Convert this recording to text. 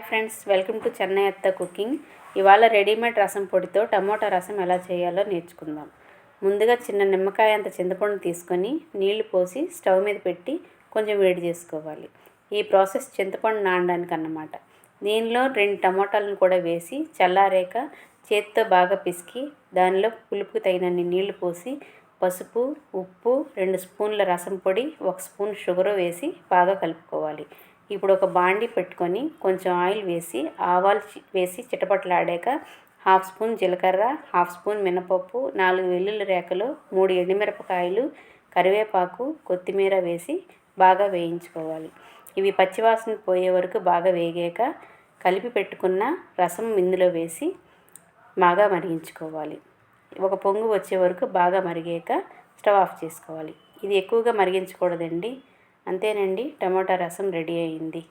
Hi friends welcome to Chennai Atta cooking. ఇవాళ readymade రసం పొడితో టమోటా రసం ఎలా చేయాలో నేర్చుకుందాం. ముందుగా చిన్న నిమ్మకాయ అంత చింతపండు తీసుకొని నీళ్ళు పోసి స్టవ్ మీద పెట్టి కొంచెం వేడి చేసుకోవాలి. ఈ ప్రాసెస్ చింతపండు నానడానికి అన్నమాట దీనిలో రెండు టమోటాలను కూడా వేసి చల్లారాక చేతితో బాగా పిసికి దానిలో పులుపుకి తగినన్ని నీళ్ళు పోసి పసుపు ఉప్పు రెండు స్పూన్ల రసం పొడి ఒక స్పూన్ షుగర్ వేసి బాగా కలుపుకోవాలి. ఇప్పుడు ఒక బాండి పెట్టుకొని కొంచెం ఆయిల్ వేసి ఆవాలు వేసి చిటపట్లాడాక హాఫ్ స్పూన్ జీలకర్ర హాఫ్ స్పూన్ మినపప్పు నాలుగు వెల్లుల్లి రేఖలు మూడు ఎండుమిరపకాయలు కరివేపాకు కొత్తిమీర వేసి బాగా వేయించుకోవాలి. ఇవి పచ్చివాసన పోయే వరకు బాగా వేగాక కలిపి పెట్టుకున్న రసం ఇందులో వేసి బాగా మరిగించుకోవాలి. ఒక పొంగు వచ్చే వరకు బాగా మరిగాక స్టవ్ ఆఫ్ చేసుకోవాలి. ఇది ఎక్కువగా మరిగించకూడదండి. అంతేనండి టమాటా రసం రెడీ అయింది.